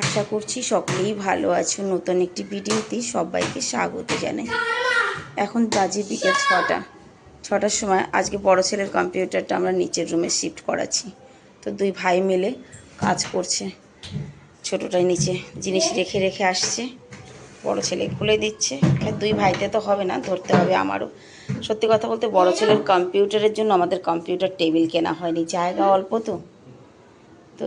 আশা করছি সকলেই ভালো আছো। নতুন একটি ভিডিওতে সবাইকে স্বাগত জানাই। এখন বাজে বিকেল ছটা। ছটার সময় আজকে বড় ছেলের কম্পিউটারটা আমরা নিচের রুমে শিফট করাচ্ছি। তো দুই ভাই মিলে কাজ করছে। ছোটোটাই নিচে জিনিস রেখে রেখে আসছে। বড় ছেলে খুলে দিচ্ছে। দুই ভাইতে তো হবে না, ধরতে হবে আমারও। সত্যি কথা বলতে বড় ছেলের কম্পিউটারের জন্য আমাদের কম্পিউটার টেবিল কেনা হয়নি। জায়গা অল্প তো। তো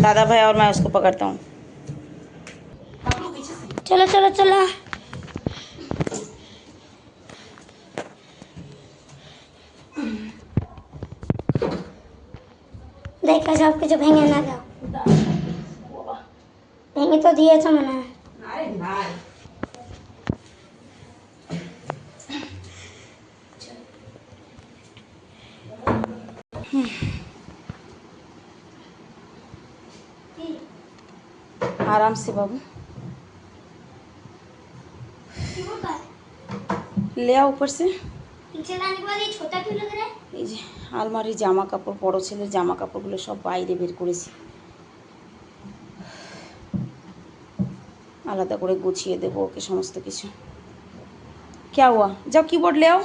दादा भाई और मैं उसको पकड़ता हूँ। चलो चलो चलो। देखा जाओ कुछ भेंगे ना जाओ। भेंगे तो दिए थे मैंने। आराम से बाबू ले आओ ऊपर से पीछे लाने के बाद ये छोटा क्यों लग रहा है এই যে আলমারির জামা কাপড় বড় ছেলের জামা কাপড়গুলো সব বাইরে বের করেছি আলাদা করে গুছিয়ে দেবো ওকে সমস্ত কিছু क्या हुआ जाओ कीबोर्ड ले आओ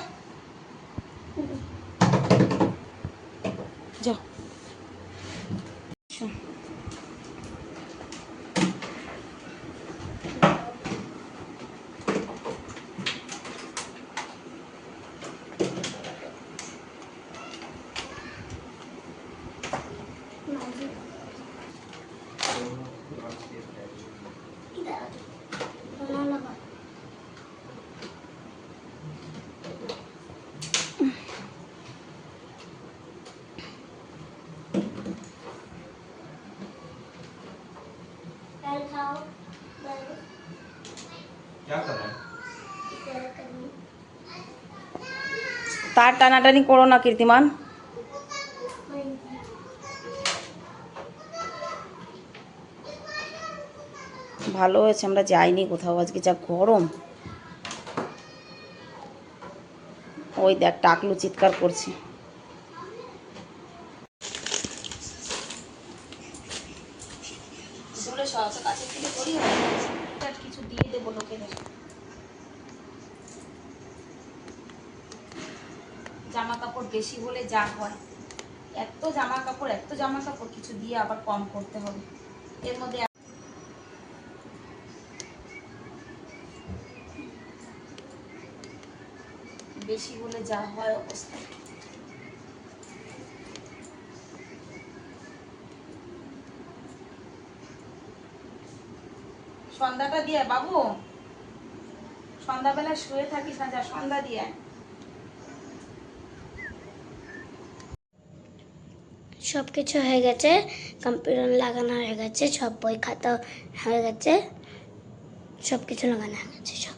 पैर खाओ पैर क्या कर रहा है पैर करनी তার টানাটানি করো না কীর্তিমান ভালো হয়েছে আমরা যাইনি কোথাও আজকে যা গরম ওই দেখ টাকলু চিৎকার করছে কিছু দিয়ে দেবো লোকেদের জামা কাপড় বেশি হলে যা হয়। এত জামা কাপড় এত জামা কাপড় কিছু দিয়ে আবার কম করতে হবে। এর মধ্যে বেশি বলে যা হয় অবস্থা। সন্ধ্যাটা দিয়ে, বাবু। সন্ধ্যাবেলা শুয়ে থাকিস না, যা, সন্ধ্যা দিয়ে। সব কিছু হয়ে গেছে, কম্পিউটার লাগানো হয়ে গেছে, সব বই খাতা হয়ে গেছে সব কিছু লাগানো হয়ে গেছে, সব।